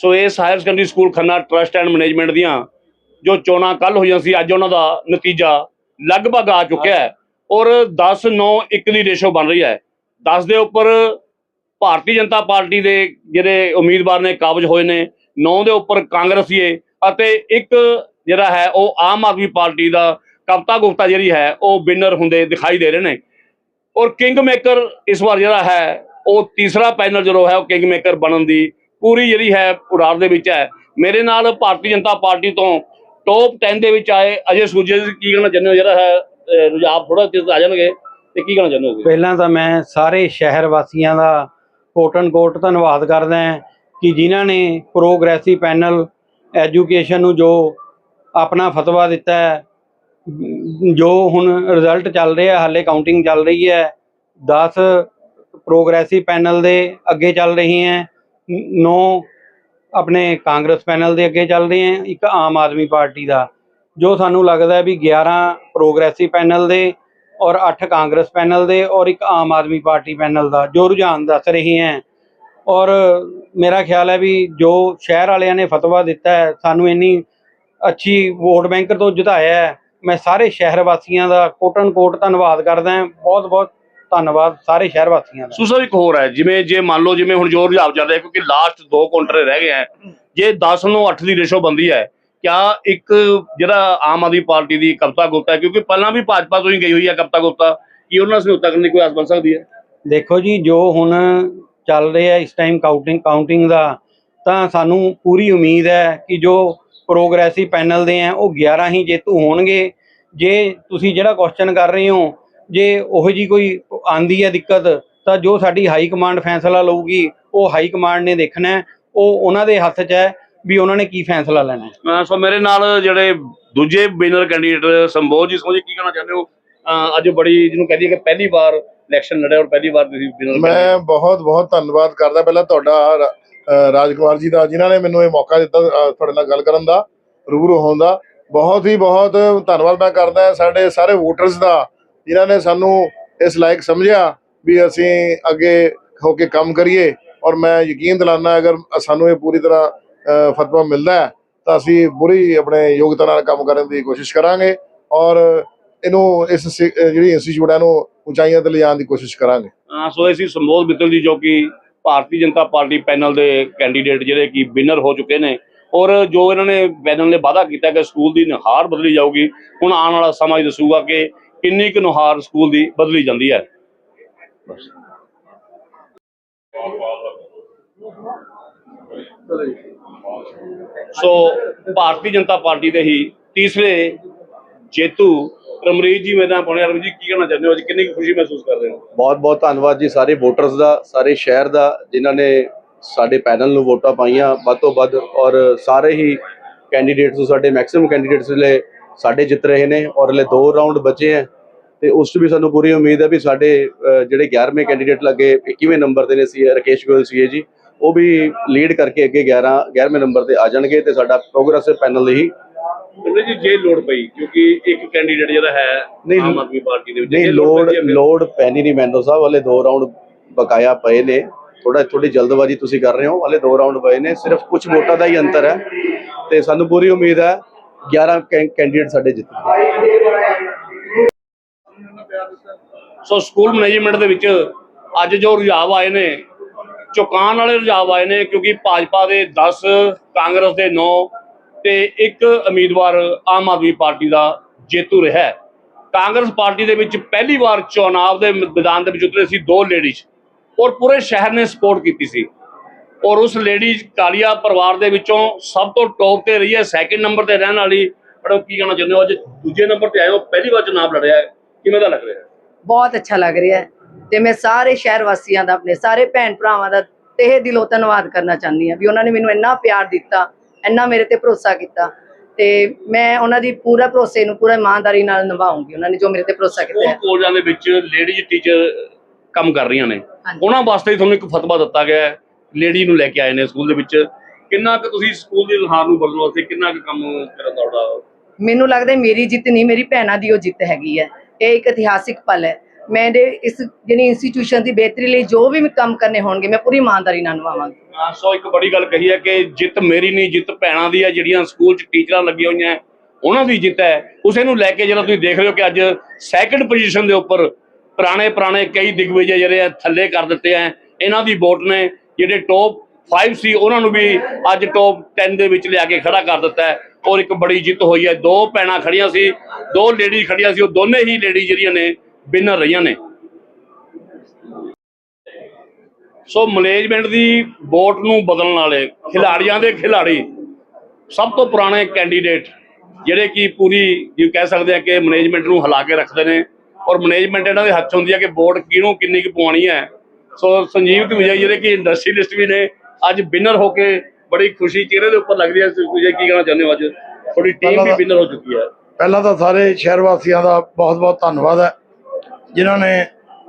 ਸੋ ਇਸ higher secondary school Khanna trust and management ਦੀਆਂ ਜੋ ਚੋਣਾਂ ਕੱਲ ਹੋਈਆਂ ਸੀ, ਅੱਜ ਉਹਨਾਂ ਦਾ ਨਤੀਜਾ ਲਗਭਗ ਆ ਚੁੱਕਿਆ ਹੈ। ਔਰ 10 9 1 ਦੀ ਰੇਸ਼ੋ ਬਣ ਰਹੀ ਹੈ। 10 ਦੇ ਉੱਪਰ ਭਾਰਤੀ ਜਨਤਾ ਪਾਰਟੀ ਦੇ ਜਿਹੜੇ ਉਮੀਦਵਾਰ ਨੇ, ਕਾਬਜ ਹੋਏ ਨੇ। 9 ਦੇ ਉੱਪਰ ਕਾਂਗਰਸੀਏ ਅਤੇ ਇੱਕ ਜਿਹੜਾ ਹੈ, ਉਹ ਆਮ ਆਦਮੀ ਪਾਰਟੀ ਦਾ ਕਪਤਾ ਗੁਪਤਾ ਜਿਹੜੀ ਹੈ, ਉਹ ਵਿਨਰ ਹੁੰਦੇ ਦਿਖਾਈ ਦੇ ਰਹੇ ਨੇ। ਔਰ ਕਿੰਗ ਮੇਕਰ ਇਸ ਵਾਰ ਜਿਹੜਾ ਹੈ, ਉਹ ਤੀਸਰਾ ਪੈਨਲ ਜਦੋਂ ਹੈ, ਉਹ ਕਿੰਗ ਮੇਕਰ ਬਣਨ ਦੀ ਪੂਰੀ ਜਿਹੜੀ ਹੈ ਉਡਾਰ ਦੇ ਵਿੱਚ ਹੈ। ਮੇਰੇ ਨਾਲ ਭਾਰਤੀ ਜਨਤਾ ਪਾਰਟੀ ਤੋਂ ਟੌਪ 10 ਦੇ ਵਿੱਚ ਆਏ ਅਜੇ ਸੂਰਜੇ ਕੀ ਕਹਿਣਾ ਚਾਹੁੰਦੇ ਹੋ? ਜਿਹੜਾ ਹੈ, ਅਹ, ਰੁਝਾਨ ਥੋੜਾ ਚਿਰ ਆ ਜਾਣਗੇ ਤੇ ਕੀ ਕਹਿਣਾ ਚਾਹੁੰਦੇ ਹੋ? ਪਹਿਲਾਂ ਤਾਂ ਮੈਂ ਸਾਰੇ ਸ਼ਹਿਰ ਵਾਸੀਆਂ ਦਾ ਕੋਟਨ ਕੋਟ ਧੰਨਵਾਦ ਕਰਦਾ ਕਿ ਜਿਨ੍ਹਾਂ ਨੇ ਪ੍ਰੋਗਰੈਸਿਵ ਪੈਨਲ ਐਜੂਕੇਸ਼ਨ ਨੂੰ ਜੋ ਆਪਣਾ ਫਤਵਾ ਦਿੱਤਾ ਹੈ, ਜੋ ਹੁਣ ਰਿਜ਼ਲਟ ਚੱਲ ਰਿਹਾ, ਹਾਲੇ ਕਾਊਂਟਿੰਗ ਚੱਲ ਰਹੀ ਹੈ 10 ਪ੍ਰੋਗਰੈਸਿਵ ਪੈਨਲ ਦੇ ਅੱਗੇ ਚੱਲ ਰਹੀ ਹੈ। ਨੌ ਆਪਣੇ ਕਾਂਗਰਸ ਪੈਨਲ ਦੇ ਅੱਗੇ ਚੱਲ ਰਹੇ ਹੈ, ਇੱਕ ਆਮ ਆਦਮੀ ਪਾਰਟੀ ਦਾ, ਜੋ ਸਾਨੂੰ ਲੱਗਦਾ ਹੈ ਵੀ 11 ਪ੍ਰੋਗਰੈਸਿਵ ਪੈਨਲ ਦੇ ਔਰ 8 ਕਾਂਗਰਸ ਪੈਨਲ ਦੇ ਔਰ ਇੱਕ ਆਮ ਆਦਮੀ ਪਾਰਟੀ ਪੈਨਲ ਦਾ, ਜੋ ਰੁਝਾਨ ਦੱਸ ਰਹੇ ਹੈ। ਔਰ ਮੇਰਾ ਖਿਆਲ ਹੈ ਵੀ ਜੋ ਸ਼ਹਿਰ ਵਾਲਿਆਂ ਨੇ ਫਤਵਾ ਦਿੱਤਾ ਹੈ, ਸਾਨੂੰ ਇੰਨੀ ਅੱਛੀ ਵੋਟ ਬੈਂਕ ਤੋਂ ਜਿਤਾਇਆ ਹੈ, ਮੈਂ ਸਾਰੇ ਸ਼ਹਿਰ ਵਾਸੀਆਂ ਦਾ ਕੋਟਨ ਕੋਟ ਧੰਨਵਾਦ ਕਰਦਾ ਹਾਂ ਬਹੁਤ ਬਹੁਤ ਧੰਨਵਾਦ ਸਾਰੇ ਸ਼ਹਿਰ ਵਾਸੀਆਂ ਦਾ। ਸੁਸਾ ਇੱਕ ਹੋਰ ਹੈ ਜਿਵੇਂ ਜੇ ਮੰਨ ਲਓ ਜਿਵੇਂ ਹੁਣ ਜੋ ਰੁਝਾਨ ਚੱਲ ਰਿਹਾ ਕਿਉਂਕਿ ਲਾਸਟ ਦੋ ਕਾਊਂਟਰ ਰਹਿ ਗਏ ਹੈ। ਜੇ 10 ਨੂੰ 8 ਦੀ ਰੇਸ਼ੋ ਬੰਦੀ ਹੈ ਕਿਆ ਇੱਕ ਜਿਹੜਾ ਆਮ ਆਦਮੀ ਪਾਰਟੀ ਦੀ ਕਪਤਾ ਗੁਪਤਾ ਕਿਉਂਕਿ ਪਹਿਲਾਂ ਵੀ ਭਾਜਪਾ ਤੋਂ ਹੀ ਗਈ ਹੋਈ ਹੈ ਕਪਤਾ ਗੁਪਤਾ ਕੀ ਉਹਨਾਂ ਸਮਝੌਤਾ ਕਰਨ ਦੀ ਕੋਈ ਆਸ ਬਣ ਸਕਦੀ ਹੈ? ਦੇਖੋ ਜੀ ਜੋ ਹੁਣ ਚੱਲ ਰਿਹਾ ਇਸ ਟਾਈਮ ਕਾਊਂਟਿੰਗ ਕਾਊਂਟਿੰਗ ਦਾ ਤਾਂ ਸਾਨੂੰ ਪੂਰੀ ਉਮੀਦ ਹੈ ਕਿ ਜੋ ਪ੍ਰੋਗਰੈਸਿਵ ਪੈਨਲ ਦੇ ਆ ਉਹ 11 ਹੀ ਜੇਤੂ ਹੋਣਗੇ। ਜੇ ਤੁਸੀਂ ਜਿਹੜਾ ਕੁਐਸਚਨ ਕਰ ਰਹੇ ਹੋ ਜੇ ਉਹੋ ਜੀ ਕੋਈ ਆਂਦੀ ਹੈ ਦਿੱਕਤ ਤਾਂ ਜੋ ਸਾਡੀ ਹਾਈ ਕਮਾਂਡ ਫੈਸਲਾ ਲਊਗੀ ਉਹ ਹਾਈ ਕਮਾਂਡ ਨੇ ਦੇਖਣਾ ਹੈ ਉਹ ਉਹਨਾਂ ਦੇ ਹੱਥ 'ਚ ਹੈ ਵੀ ਉਹਨਾਂ ਨੇ ਕੀ ਫੈਸਲਾ ਲੈਣਾ ਸੋ ਮੇਰੇ ਨਾਲ ਜਿਹੜੇ ਦੂਜੇ ਵਿਨਰ ਕੈਂਡੀਡੇਟ ਸੰਬੋਧ ਜੀ ਸਮਝੇ ਕੀ ਕਹਿਣਾ ਚਾਹੁੰਦੇ ਹੋ? ਅੱਜ ਬੜੀ ਜਿਹਨੂੰ ਕਹਦੀ ਕਿ ਪਹਿਲੀ ਵਾਰ ਇਲੈਕਸ਼ਨ ਲੜਿਆ ਔਰ ਪਹਿਲੀ ਵਾਰ ਤੁਸੀਂ ਵਿਨਰ ਮੈਂ ਬਹੁਤ ਬਹੁਤ ਧੰਨਵਾਦ ਕਰਦਾ। ਪਹਿਲਾਂ ਤੁਹਾਡਾ ਰਾਜਕੁਮਾਰ ਜੀ ਦਾ ਜਿਨ੍ਹਾਂ ਨੇ ਮੈਨੂੰ ਇਹ ਮੌਕਾ ਦਿੱਤਾ ਤੁਹਾਡੇ ਨਾਲ ਗੱਲ ਕਰਨ ਦਾ ਰੂਬਰੂ ਹੋਣ ਦਾ। ਬਹੁਤ ਹੀ ਬਹੁਤ ਧੰਨਵਾਦ ਮੈਂ ਕਰਦਾ ਸਾਡੇ ਸਾਰੇ ਵੋਟਰਸ ਦਾ। ਜਿਨ੍ਹਾਂ ਨੇ ਸਾਨੂੰ ਇਸ ਲਾਇਕ ਸਮਝਿਆ ਵੀ ਅਸੀਂ ਅੱਗੇ ਹੋ ਕੇ ਕੰਮ ਕਰੀਏ ਔਰ ਮੈਂ ਯਕੀਨ ਦਿਲਾਨਾ, ਅਗਰ ਸਾਨੂੰ ਇਹ ਪੂਰੀ ਤਰ੍ਹਾਂ ਫਤਵਾ ਮਿਲਦਾ ਹੈ, ਤਾਂ ਅਸੀਂ ਪੂਰੀ ਆਪਣੇ ਯੋਗਤਾ ਨਾਲ ਕੰਮ ਕਰਨ ਦੀ ਕੋਸ਼ਿਸ਼ ਕਰਾਂਗੇ ਔਰ ਇਹਨੂੰ ਇਸ ਸਿ- ਜਿਹੜੀ ਇੰਸਟੀਚਿਊਟ ਹੈ ਇਹਨੂੰ ਉਚਾਈਆਂ ਤੇ ਲਿਜਾਣ ਦੀ ਕੋਸ਼ਿਸ਼ ਕਰਾਂਗੇ। ਹਾਂ, ਸੋ ਇਹ ਸੀ ਸੰਬੋਧ ਮਿੱਤਲ ਜੀ ਜੋ ਕਿ ਭਾਰਤੀ ਜਨਤਾ ਪਾਰਟੀ ਪੈਨਲ ਦੇ ਕੈਂਡੀਡੇਟ ਜਿਹੜੇ ਕਿ ਵਿਨਰ ਹੋ ਚੁੱਕੇ ਨੇ। ਔਰ ਜੋ ਇਹਨਾਂ ਨੇ ਪੈਨਲ ਨੇ ਵਾਅਦਾ ਕੀਤਾ ਕਿ ਸਕੂਲ ਦੀ ਨੁਹਾਰ ਬਦਲੀ ਜਾਊਗੀ, ਹੁਣ ਆਉਣ ਵਾਲਾ ਸਮਾਂ ਹੀ ਦੱਸੂਗਾ ਕਿ ਕਿੰਨੀ ਕੁ ਨੁਹਾਰ ਸਕੂਲ ਦੀ ਬਦਲੀ ਜਾਂਦੀ ਹੈ? ਬਸ। ਸੋ ਭਾਰਤੀ ਜਨਤਾ ਪਾਰਟੀ ਦੇ ਹੀ ਤੀਸਰੇ ਜੇਤੂ ਰਮਰੀਤ ਜੀ ਮੇਰੇ ਨਾਲ ਪਹੁੰਚੇ ਰਮਰੀਤ ਜੀ, ਕੀ ਕਹਿਣਾ ਚਾਹੁੰਦੇ ਹੋ? ਅੱਜ ਕਿੰਨੀ ਕੁ ਖੁਸ਼ੀ ਮਹਿਸੂਸ ਕਰ ਰਹੇ ਹੋ? ਬਹੁਤ ਬਹੁਤ ਧੰਨਵਾਦ ਜੀ ਸਾਰੇ ਵੋਟਰਸ ਦਾ, ਸਾਰੇ ਸ਼ਹਿਰ ਦਾ, ਜਿਨ੍ਹਾਂ ਨੇ ਸਾਡੇ ਪੈਨਲ ਨੂੰ ਵੋਟਾਂ ਪਾਈਆਂ ਵੱਧ ਤੋਂ ਵੱਧ ਔਰ ਸਾਰੇ ਹੀ ਕੈਂਡੀਡੇਟਸ ਨੂੰ, ਸਾਡੇ ਮੈਕਸਿਮਮ ਕੈਂਡੀਡੇਟਸ ਲਈ ਸਾਡੇ ਜਿੱਤ ਰਹੇ ਨੇ ਔਰ ਹਲੇ ਦੋ ਰਾਉਂਡ ਬਚੇ ਹੈ ਤੇ ਉਸ 'ਚ ਵੀ ਸਾਨੂੰ ਪੂਰੀ ਉਮੀਦ ਹੈ ਵੀ ਸਾਡੇ ਜਿਹੜੇ 11ਵੇਂ ਕੈਂਡੀਡੇਟ ਲੱਗੇ 21ਵੇਂ ਨੰਬਰ ਤੇ ਨੇ ਸੀ ਰਕੇਸ਼ ਗੋਇਲ ਸੀਏ ਜੀ ਉਹ ਵੀ ਲੀਡ ਕਰਕੇ ਅੱਗੇ 11 11ਵੇਂ ਨੰਬਰ ਤੇ ਆ ਜਾਣਗੇ ਤੇ ਸਾਡਾ ਪ੍ਰੋਗਰੈਸਿਵ ਪੈਨਲ ਹੀ ਰਮਰੀਤ ਜੀ ਜੇ ਲੋੜ ਪਈ ਕਿਉਂਕਿ ਇੱਕ ਕੈਂਡੀਡੇਟ ਜਿਹੜਾ ਹੈ ਆਮ ਆਦਮੀ ਪਾਰਟੀ ਦੇ ਵਿੱਚ ਨਹੀਂ ਫਿਰ- ਲੋਡ ਪੈਣੀ ਨਹੀਂ ਮੈਂਦੋ ਸਾਹਿਬ ਹਲੇ ਦੋ ਰਾਉਂਡ ਬਕਾਇਆ ਪਏ ਨੇ। ਥੋੜਾ ਥੋੜੀ ਜਲਦਬਾਜ਼ੀ ਤੁਸੀਂ ਕਰ ਰਹੇ ਹੋ ਹਲੇ ਦੋ ਰਾਉਂਡ ਪਏ ਨੇ ਸਿਰਫ ਕੁਝ ਵੋਟਾਂ ਦਾ ਹੀ ਅੰਤਰ ਹੈ ਤੇ ਸਾਨੂੰ ਪੂਰੀ ਉਮੀਦ ਹੈ 11 ਕੈਂਡੀਡੇਟ ਸਾਡੇ ਜਿੱਤਣਗੇ ਸੋ ਸਕੂਲ ਮੈਨੇਜਮੈਂਟ ਦੇ ਵਿੱਚ ਅੱਜ ਜੋ ਰੁਝਾਵ ਆਏ ਨੇ, ਚੁਕਾਨ ਵਾਲੇ ਰੁਝਾਵ ਆਏ ਨੇ ਕਿਉਂਕਿ ਭਾਜਪਾ ਦੇ 10 ਕਾਂਗਰਸ ਦੇ 9 ਤੇ ਇੱਕ ਉਮੀਦਵਾਰ ਆਮ ਆਦਮੀ ਪਾਰਟੀ ਦਾ ਜੇਤੂ ਰਿਹਾ ਕਾਂਗਰਸ ਪਾਰਟੀ ਦੇ ਵਿੱਚ ਪਹਿਲੀ ਵਾਰ ਚੁਣਾਵ ਦੇ ਮੈਦਾਨ ਦੇ ਵਿੱਚ ਉਤਰੇ ਸੀ ਦੋ ਲੇਡੀਜ਼ ਔਰ ਪੂਰੇ ਸ਼ਹਿਰ ਨੇ ਸਪੋਰਟ ਕੀਤੀ ਸੀ। ਔਰ ਉਸ ਲੇਡੀਜ਼ ਕਾਲੀਆ ਪਰਿਵਾਰ ਦੇ ਵਿੱਚੋਂ ਸਭ ਤੋਂ ਟੌਪ ਤੇ ਰਹੀ ਹੈ ਸੈਕਿੰਡ ਨੰਬਰ ਤੇ ਰਹਿਣ ਵਾਲੀ। ਮੈਡਮ ਕੀ ਕਹਿਣਾ ਚਾਹੁੰਦੇ ਹੋ? ਅੱਜ ਦੂਜੇ ਨੰਬਰ ਤੇ ਆਏ ਹੋ ਪਹਿਲੀ ਵਾਰ ਚੁਣਾਵ ਲੜਿਆ ਹੈ। ਕਿਵੇਂ ਦਾ ਲੱਗ ਰਿਹਾ ਬਹੁਤ ਅੱਛਾ ਲੱਗ ਰਿਹਾ ਹੈ ਤੇ ਮੈਂ ਸਾਰੇ ਸ਼ਹਿਰ ਵਾਸੀਆਂ ਦਾ ਆਪਣੇ ਸਾਰੇ ਭੈਣ ਭਰਾਵਾਂ ਦਾ ਤਹਿ ਦਿਲੋਂ ਧੰਨਵਾਦ ਕਰਨਾ ਚਾਹੁੰਦੀ ਹਾਂ ਵੀ ਉਹਨਾਂ ਨੇ ਮੈਨੂੰ ਇੰਨਾ ਪਿਆਰ ਦਿੱਤਾ ਇੰਨਾ ਮੇਰੇ ਤੇ ਭਰੋਸਾ ਕੀਤਾ ਤੇ ਮੈਂ ਉਹਨਾਂ ਦੀ ਪੂਰਾ ਭਰੋਸੇ ਨੂੰ ਪੂਰਾ ਇਮਾਨਦਾਰੀ ਨਾਲ ਨਿਭਾਉਂਗੀ ਉਹਨਾਂ ਨੇ ਜੋ ਮੇਰੇ ਤੇ ਭਰੋਸਾ ਕੀਤਾ ਹੈ। ਕਾਲਜਾਂ ਦੇ ਵਿੱਚ ਲੇਡੀਜ਼ ਟੀਚਰ ਕੰਮ ਕਰ ਰਹੀਆਂ ਨੇ। ਉਹਨਾਂ ਵਾਸਤੇ ਤੁਹਾਨੂੰ ਇੱਕ ਫਤਵਾ ਦਿੱਤਾ ਗਿਆ ਹੈ। ਲੇਡੀ ਨੂੰ ਲੈ ਕੇ ਆਏ ਨੇ ਸਕੂਲ ਦੇ ਵਿੱਚ। ਕਿੰਨਾ ਕੁ ਤੁਸੀਂ ਸਕੂਲ ਦੀ ਹਾਰ ਨੂੰ ਬਦਲਣ ਵਾਸਤੇ ਕਿੰਨਾ ਕੁ ਕੰਮ ਕਰਨ ਤੁਹਾਡਾ ਮੈਨੂੰ ਲੱਗਦਾ ਮੇਰੀ ਜਿੱਤ ਨਹੀਂ ਮੇਰੀ ਭੈਣਾਂ ਦੀ ਉਹ ਜਿੱਤ ਹੈਗੀ ਹੈ। ਇਹ ਇੱਕ ਇਤਿਹਾਸਿਕ ਪਲ ਹੈ। ਮੇਰੇ ਇਸ ਜਿਹੜੀ ਇੰਸਟੀਟਿਊਸ਼ਨ ਦੀ ਬਿਹਤਰੀ ਲਈ ਜੋ ਵੀ ਕੰਮ ਕਰਨੇ ਹੋਣਗੇ ਮੈਂ ਪੂਰੀ ਇਮਾਨਦਾਰੀ ਨਾਲ ਨਿਭਾਵਾਂਗੀ। ਹਾਂ, ਸੋ ਇੱਕ ਬੜੀ ਗੱਲ ਕਹੀ ਹੈ ਕਿ ਜਿੱਤ ਮੇਰੀ ਨਹੀਂ ਜਿੱਤ ਭੈਣਾਂ ਦੀ ਹੈ। ਜਿਹੜੀਆਂ ਸਕੂਲ 'ਚ ਟੀਚਰਾਂ ਲੱਗੀਆਂ ਹੋਈਆਂ ਉਹਨਾਂ ਦੀ ਜਿੱਤ ਹੈ। ਉਸੇ ਨੂੰ ਲੈ ਕੇ ਜਿਹੜਾ ਤੁਸੀਂ ਦੇਖ ਰਹੇ ਹੋ ਕਿ ਅੱਜ ਸੈਕੰਡ ਪੋਜੀਸ਼ਨ ਦੇ ਉੱਪਰ ਪੁਰਾਣੇ ਪੁਰਾਣੇ ਕਈ ਦਿਗਵਿਜੇ ਜਿਹੜੇ ਆ ਥੱਲੇ ਕਰ ਦਿੱਤੇ ਆ। ਇਹਨਾਂ ਦੀ ਵੋਟ ਨੇ। ਜਿਹੜੇ ਟੌਪ 5 ਸੀ, ਉਹਨਾਂ ਨੂੰ ਵੀ ਅੱਜ ਟੌਪ 10 ਦੇ ਵਿੱਚ ਲਿਆ ਕੇ ਖੜਾ ਕਰ ਦਿੱਤਾ ਹੈ। ਔਰ ਇੱਕ ਬੜੀ ਜਿੱਤ ਹੋਈ ਹੈ। ਦੋ ਭੈਣਾਂ ਖੜੀਆਂ ਸੀ, ਦੋ ਲੇਡੀ ਖੜੀਆਂ ਸੀ, ਉਹ ਦੋਨੇ ਹੀ ਲੇਡੀ ਜਿਹੜੀਆਂ ਨੇ ਵਿਨਰ ਰਹੀਆਂ ਨੇ। ਸੋ ਮੈਨੇਜਮੈਂਟ ਦੀ ਵੋਟ ਨੂੰ ਬਦਲਣ ਵਾਲੇ ਖਿਡਾਰੀਆਂ ਦੇ ਖਿਡਾਰੀ ਸਭ ਤੋਂ ਪੁਰਾਣੇ ਕੈਂਡੀਡੇਟ ਜਿਹੜੇ ਕਿ ਪੂਰੀ ਜੇ ਕਹਿ ਸਕਦੇ ਆ ਕਿ ਮੈਨੇਜਮੈਂਟ ਨੂੰ ਹਿਲਾ ਕੇ ਰੱਖਦੇ ਨੇ। ਔਰ ਮੈਨੇਜਮੈਂਟ ਇਹਨਾਂ ਦੇ ਹੱਥ ਹੁੰਦੀ ਹੈ ਕਿ ਵੋਟ ਕਿਹਨੂੰ ਕਿੰਨੀ ਕੁ ਪਵਾਉਣੀ ਹੈ। ਸੋ ਸੰਜੀਵ ਧੂਜਾ ਜਿਹੜੇ ਕਿ ਇੰਡਸਟਰੀਲਿਸਟ ਵੀ ਨੇ ਅੱਜ ਵਿਨਰ ਹੋ ਕੇ ਬੜੀ ਖੁਸ਼ੀ ਚਿਹਰੇ ਦੇ ਉੱਪਰ ਲੱਗਦੀ ਹੈ। ਤੁਸੀਂ ਕੀ ਕਹਿਣਾ ਚਾਹੁੰਦੇ ਹੋ ਅੱਜ? ਤੁਹਾਡੀ ਟੀਮ ਵੀ ਵਿਨਰ ਹੋ ਚੁੱਕੀ ਹੈ। ਪਹਿਲਾਂ ਤਾਂ ਸਾਰੇ ਸ਼ਹਿਰ ਵਾਸੀਆਂ ਦਾ ਬਹੁਤ-ਬਹੁਤ ਧੰਨਵਾਦ ਹੈ ਜਿਨ੍ਹਾਂ ਨੇ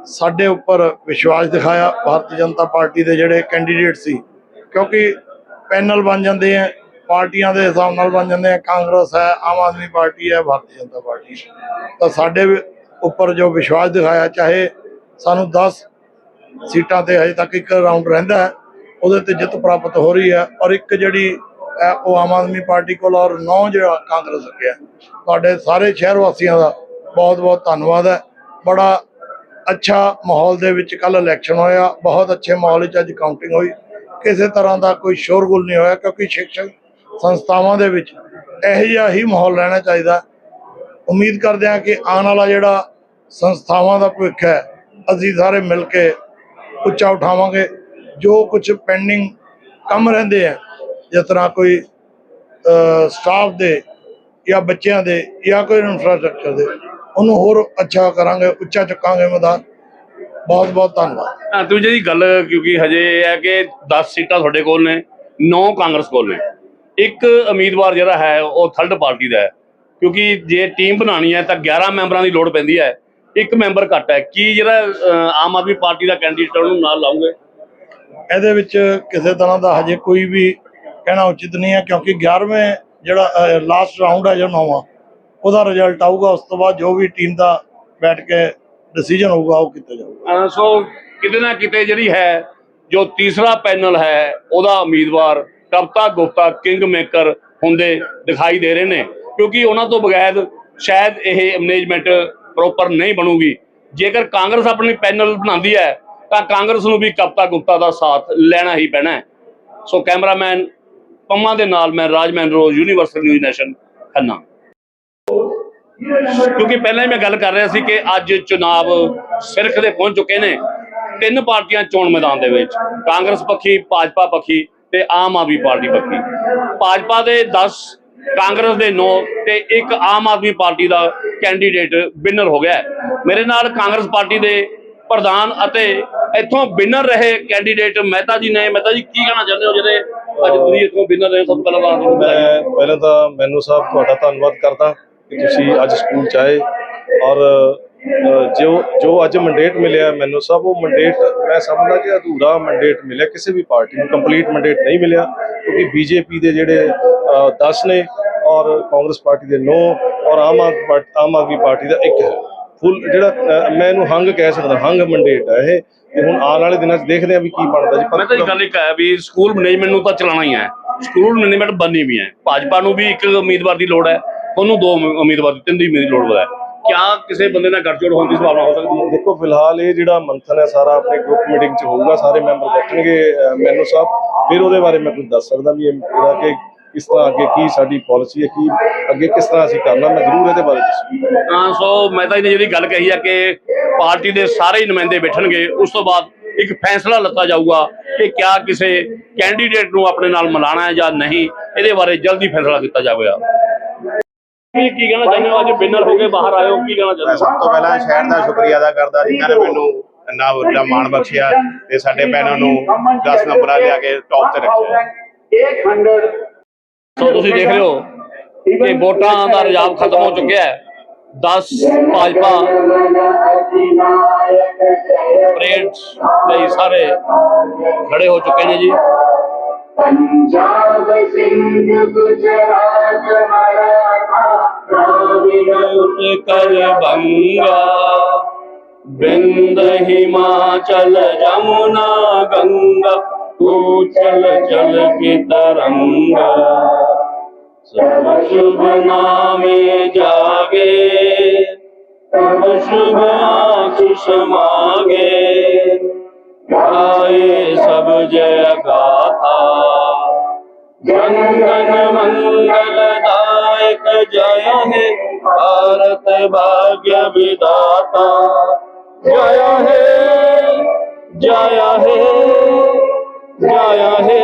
ਸਾਡੇ ਉੱਪਰ ਵਿਸ਼ਵਾਸ ਦਿਖਾਇਆ। ਭਾਰਤੀ ਜਨਤਾ ਪਾਰਟੀ ਦੇ ਜਿਹੜੇ ਕੈਂਡੀਡੇਟ ਸੀ ਕਿਉਂਕਿ ਪੈਨਲ ਬਣ ਜਾਂਦੇ ਆ ਪਾਰਟੀਆਂ ਦੇ ਹਿਸਾਬ ਨਾਲ ਬਣ ਜਾਂਦੇ ਆ ਕਾਂਗਰਸ ਹੈ ਆਮ ਆਦਮੀ ਪਾਰਟੀ ਹੈ ਭਾਰਤੀ ਜਨਤਾ ਪਾਰਟੀ। ਤਾਂ ਸਾਡੇ ਉੱਪਰ ਜੋ ਵਿਸ਼ਵਾਸ ਦਿਖਾਇਆ ਚਾਹੇ ਸਾਨੂੰ 10 ਸੀਟਾਂ ਤੇ ਹਜੇ ਤੱਕ ਇੱਕ ਰਾਊਂਡ ਰਹਿੰਦਾ ਹੈ। ਉਹਦੇ ਤੇ ਜਿੱਤ ਪ੍ਰਾਪਤ ਹੋ ਰਹੀ ਹੈ ਔਰ ਇੱਕ ਜਿਹੜੀ ਹੈ, ਉਹ ਆਮ ਆਦਮੀ ਪਾਰਟੀ ਕੋਲ ਔਰ ਨੌ ਜਿਹੜਾ ਕਾਂਗਰਸ ਅੱਗੇ ਹੈ। ਤੁਹਾਡੇ ਸਾਰੇ ਸ਼ਹਿਰ ਵਾਸੀਆਂ ਦਾ ਬਹੁਤ ਬਹੁਤ ਧੰਨਵਾਦ ਹੈ। ਬੜਾ ਅੱਛਾ ਮਾਹੌਲ ਦੇ ਵਿੱਚ ਕੱਲ ਇਲੈਕਸ਼ਨ ਹੋਇਆ। ਬਹੁਤ ਅੱਛੇ ਮਾਹੌਲ ਵਿੱਚ ਅੱਜ ਕਾਊਂਟਿੰਗ ਹੋਈ। ਕਿਸੇ ਤਰ੍ਹਾਂ ਦਾ ਕੋਈ ਸ਼ੋਰਗੁਲ ਨਹੀਂ ਹੋਇਆ ਕਿਉਂਕਿ ਸਿੱਖਿਅਕ ਸੰਸਥਾਵਾਂ ਦੇ ਵਿੱਚ ਇਹੋ ਜਿਹਾ ਹੀ ਮਾਹੌਲ ਰਹਿਣਾ ਚਾਹੀਦਾ। ਉਮੀਦ ਕਰਦੇ ਹਾਂ ਕਿ ਆਉਣ ਵਾਲਾ ਜਿਹੜਾ ਸੰਸਥਾਵਾਂ ਦਾ ਭਵਿੱਖ ਹੈ, ਅਸੀਂ ਸਾਰੇ ਮਿਲ ਕੇ ਉੱਚਾ ਉਠਾਵਾਂਗੇ। ਜੋ ਕੁਝ ਪੈਂਡਿੰਗ ਕੰਮ ਰਹਿੰਦੇ ਆ, ਜਿਸ ਤਰ੍ਹਾਂ ਕੋਈ ਸਟਾਫ ਦੇ ਜਾਂ ਬੱਚਿਆਂ ਦੇ ਜਾਂ ਕੋਈ ਇਨਫਰਾਸਟ੍ਰਕਚਰ ਦੇ, ਉਹਨੂੰ ਹੋਰ ਅੱਛਾ ਕਰਾਂਗੇ, ਉੱਚਾ ਚੁੱਕਾਂਗੇ ਮੈਦਾਨ। ਬਹੁਤ ਬਹੁਤ ਧੰਨਵਾਦ। ਹਾਂ ਤੁਸੀਂ ਜਿਹੜੀ ਗੱਲ, ਕਿਉਂਕਿ ਹਜੇ ਇਹ ਹੈ ਕਿ 10 ਸੀਟਾਂ ਤੁਹਾਡੇ ਕੋਲ ਨੇ 9 ਕਾਂਗਰਸ ਕੋਲ ਨੇ। ਇੱਕ ਉਮੀਦਵਾਰ ਜਿਹੜਾ ਹੈ, ਉਹ ਥਰਡ ਪਾਰਟੀ ਦਾ ਹੈ। ਕਿਉਂਕਿ ਜੇ ਟੀਮ ਬਣਾਉਣੀ ਹੈ, ਤਾਂ 11 ਮੈਂਬਰਾਂ ਦੀ ਲੋੜ ਪੈਂਦੀ ਹੈ। ਇੱਕ ਮੈਂਬਰ ਘੱਟ ਹੈ। ਕੀ ਜਿਹੜਾ ਅਹ, ਆਮ ਆਦਮੀ ਪਾਰਟੀ ਦਾ ਕੈਂਡੀਡੇਟ ਉਹਨੂੰ ਨਾਲ ਲਾਉਂਗੇ? ਇਹਦੇ ਵਿੱਚ ਕਿਸੇ ਤਰ੍ਹਾਂ ਦਾ ਹਜੇ ਕੋਈ ਵੀ ਕਹਿਣਾ ਉਚਿਤ ਨਹੀਂ ਹੈ ਕਿਉਂਕਿ 11ਵੇਂ ਜਿਹੜਾ ਲਾਸਟ ਰਾਊਂਡ ਹੈ ਜੋ ਨੌਵਾਂ ਉਹਦਾ ਰਿਜ਼ਲਟ ਆਊਗਾ ਉਸ ਤੋਂ ਬਾਅਦ ਜੋ ਵੀ ਟੀਮ ਦਾ ਬੈਠ ਕੇ ਡਿਸੀਜਨ ਹੋਊਗਾ ਉਹ ਕੀਤਾ ਜਾਊਗਾ। ਅਹ, ਸੋ ਕਿਤੇ ਨਾ ਕਿਤੇ ਜਿਹੜੀ ਹੈ ਜੋ ਤੀਸਰਾ ਪੈਨਲ ਹੈ ਉਹਦਾ ਉਮੀਦਵਾਰ ਕਪਤਾ ਗੁਪਤਾ ਕਿੰਗ ਮੇਕਰ ਹੁੰਦੇ ਦਿਖਾਈ ਦੇ ਰਹੇ ਨੇ। ਕਿਉਂਕਿ ਉਹਨਾਂ ਤੋਂ ਬਗੈਰ ਸ਼ਾਇਦ ਇਹ ਮੈਨੇਜਮੈਂਟ ਪ੍ਰੋਪਰ ਨਹੀਂ ਬਣੂਗੀ। ਜੇਕਰ ਕਾਂਗਰਸ ਆਪਣੀ ਪੈਨਲ ਬਣਾਉਂਦੀ ਹੈ, ਤਾਂ ਕਾਂਗਰਸ ਨੂੰ ਵੀ ਕਪਤਾ ਗੁਪਤਾ ਦਾ ਸਾਥ ਲੈਣਾ ਹੀ ਪੈਣਾ ਹੈ। ਸੋ ਕੈਮਰਾਮੈਨ ਪੰਮਾ ਦੇ ਨਾਲ ਮੈਂ ਰਾਜਮੈਨ ਰੋਜ਼ ਯੂਨੀਵਰਸਲ ਨਿਊਜ਼ ਨੈਸ਼ਨ ਖੰਨਾ। ਕਿਉਂਕਿ ਪਹਿਲਾਂ ਹੀ ਮੈਂ ਗੱਲ ਕਰ ਰਿਹਾ ਸੀ ਕਿ ਅੱਜ ਚੁਣਾਵ ਸਿਰਖ ਦੇ ਪਹੁੰਚ ਚੁੱਕੇ ਨੇ, ਤਿੰਨ ਪਾਰਟੀਆਂ ਚੋਣ ਮੈਦਾਨ ਦੇ ਵਿੱਚ, ਕਾਂਗਰਸ ਪੱਖੀ, ਭਾਜਪਾ ਪੱਖੀ ਤੇ ਆਮ ਆਦਮੀ ਪਾਰਟੀ ਪੱਖੀ। ਭਾਜਪਾ ਦੇ 10 ਕਾਂਗਰਸ ਦੇ 9 ਤੇ ਇੱਕ ਆਮ ਆਦਮੀ ਪਾਰਟੀ ਦਾ ਕੈਂਡੀਡੇਟ ਵਿਨਰ ਹੋ ਗਿਆ ਮੇਰੇ ਨਾਲ ਕਾਂਗਰਸ ਪਾਰਟੀ ਦੇ ਪ੍ਰਧਾਨ ਅਤੇ ਇੱਥੋਂ ਵਿਨਰ ਰਹੇ ਕੈਂਡੀਡੇਟ ਮਹਿਤਾ ਜੀ ਨੇ। ਮਹਿਤਾ ਜੀ, ਕੀ ਕਹਿਣਾ ਚਾਹੁੰਦੇ ਹੋ ਜਿਹੜੇ ਅੱਜ ਤੁਸੀਂ ਇੱਥੋਂ ਵਿਨਰ ਰਹੇ ਸਭ ਤੋਂ ਪਹਿਲਾਂ ਤੁਹਾਨੂੰ ਮੈਂ ਪਹਿਲਾਂ ਤਾਂ ਮੈਨੂੰ ਸਾਹਿਬ ਤੁਹਾਡਾ ਧੰਨਵਾਦ ਕਰਦਾ ਕਿ ਤੁਸੀਂ ਅੱਜ ਸਕੂਲ ਚ ਆਏ ਔਰ ਜੋ ਜੋ ਅੱਜ ਮੰਡੇਟ ਮਿਲਿਆ ਮੈਨੂੰ, ਸਭ ਉਹ ਮੰਡੇਟ ਮੈਂ ਸਮਝਦਾ ਕਿ ਅਧੂਰਾ ਮੰਡੇਟ ਮਿਲਿਆ, ਕਿਸੇ ਵੀ ਪਾਰਟੀ ਨੂੰ ਕੰਪਲੀਟ ਮੰਡੇਟ ਨਹੀਂ ਮਿਲਿਆ, ਕਿਉਂਕਿ ਬੀਜੇਪੀ ਦੇ ਜਿਹੜੇ 10 ਨੇ ਔਰ ਕਾਂਗਰਸ ਪਾਰਟੀ ਦੇ 9 ਔਰ ਆਮ ਆਦਮੀ ਪਾਰਟੀ ਦਾ ਇੱਕ ਹੈ। ਫੁੱਲ ਜਿਹੜਾ ਮੈਂ ਇਹਨੂੰ ਹੰਗ ਕਹਿ ਸਕਦਾ, ਹੰਗ ਮੰਡੇਟ ਹੈ ਇਹ, ਤੇ ਹੁਣ ਆਉਣ ਵਾਲੇ ਦਿਨਾਂ 'ਚ ਦੇਖਦੇ ਆ ਵੀ ਕੀ ਬਣਦਾ ਜੀ। ਮੈਂ ਤਾਂ ਗੱਲ ਇੱਕ ਹੈ ਵੀ ਸਕੂਲ ਮੈਨੇਜਮੈਂਟ ਨੂੰ ਤਾਂ ਚਲਾਉਣਾ ਹੀ ਹੈ। ਸਕੂਲ ਮੈਨੇਜਮੈਂਟ ਬਣਨੀ ਵੀ ਹੈ। ਭਾਜਪਾ ਨੂੰ ਵੀ ਇੱਕ ਉਮੀਦਵਾਰ ਦੀ ਲੋੜ ਹੈ, ਉਹਨੂੰ ਦੋ ਉਮੀਦਵਾਰ ਦੀ, ਤਿੰਨ ਦੀ ਉਮੀਦ ਲੋੜ ਹੈ। ਕਿਆ ਕਿਸੇ ਬੰਦੇ ਨਾਲ ਗੱਠਜੋੜ ਹੋਣ ਦੀ ਸੰਭਾਵਨਾ ਹੋ ਸਕਦੀ ਹੈ? ਦੇਖੋ ਫਿਲਹਾਲ ਇਹ ਜਿਹੜਾ ਮੰਥਨ ਹੈ ਸਾਰਾ ਆਪਣੇ ਗਰੁੱਪ ਮੀਟਿੰਗ 'ਚ ਹੋਊਗਾ ਸਾਰੇ ਮੈਂਬਰ ਬੈਠਣਗੇ ਮੈਨੂੰ ਸਾਹਿਬ ਫਿਰ ਉਹਦੇ ਬਾਰੇ ਮੈਂ ਕੁਝ ਦੱਸ ਸਕਦਾ ਵੀ ਇਹ ਇਹਦਾ ਕਿ ਕਿਸ ਤਰ੍ਹਾਂ ਅੱਗੇ ਕੀ ਸਾਡੀ ਪਾਲਿਸੀ ਹੈ ਕੀ ਅੱਗੇ ਕਿਸ ਤਰ੍ਹਾਂ ਅਸੀਂ ਕਰਨਾ ਮੈਂ ਜ਼ਰੂਰ ਇਹਦੇ ਬਾਰੇ ਦੱਸੂਗਾ। ਹਾਂ ਸੋ ਮੈਂ ਤਾਂ ਇਹਨੇ ਜਿਹੜੀ ਗੱਲ ਕਹੀ ਹੈ ਕਿ ਪਾਰਟੀ ਦੇ ਸਾਰੇ ਹੀ ਨੁਮਾਇੰਦੇ ਬੈਠਣਗੇ ਉਸ ਤੋਂ ਬਾਅਦ ਇੱਕ ਫੈਸਲਾ ਲੱਤਾ ਜਾਊਗਾ ਕਿ ਕਿਆ ਕਿਸੇ ਕੈਂਡੀਡੇਟ ਨੂੰ ਆਪਣੇ ਨਾਲ ਮਿਲਾਣਾ ਹੈ ਜਾਂ ਨਹੀਂ ਇਹਦੇ ਬਾਰੇ ਜਲਦੀ ਫੈਸਲਾ ਕੀਤਾ ਜਾਵੇਗਾ। ਕੀ ਕੀ ਕਹਿਣਾ ਚਾਹੁੰਦੇ ਹੋ ਅੱਜ ਵਿਨਰ ਹੋ ਕੇ ਬਾਹਰ ਆਏ ਹੋ ਕੀ ਕਹਿਣਾ ਮੈਂ ਚਾਹੁੰਦੇ ਹੋ ਸਭ ਤੋਂ ਪਹਿਲਾਂ ਸ਼ਹਿਰ ਦਾ ਸ਼ੁਕਰੀਆ ਅਦਾ ਕਰਦਾ ਜਿਨ੍ਹਾਂ ਨੇ ਮੈਨੂੰ ਇੰਨਾ ਵੱਡਾ ਮਾਣ ਬਖਸ਼ਿਆ ਤੇ ਸਾਡੇ ਪੈਨਲ ਨੂੰ 10 ਨੰਬਰਾਂ ਲਿਆ ਕੇ ਟੌਪ ਤੇ ਰੱਖਿਆ। ਸੋ ਤੁਸੀਂ ਦੇਖ ਰਹੇ ਹੋ ਕਿ ਵੋਟਾਂ ਦਾ ਰਿਜ਼ਾਬ ਖਤਮ ਹੋ ਚੁੱਕਿਆ ਹੈ। 10 ਭਾਜਪਾ ਪਰੇਡ ਲਈ ਸਾਰੇ ਖੜੇ ਹੋ ਚੁੱਕੇ ਨੇ ਜੀ। പഞ്ചാബ് സിന്ധ് ഗുജറാത്ത് കലബംഗ ബൃന്ദ ഹിമാചൽ ജമുന ഗംഗ चल चल के तरंगा सब शुभ नामे जागे तब शुभ आशीष मागे गाए सब जय गाथा गंगन मंगल दायक जय हे भारत भाग्य विदाता जय हे जय हे जय हे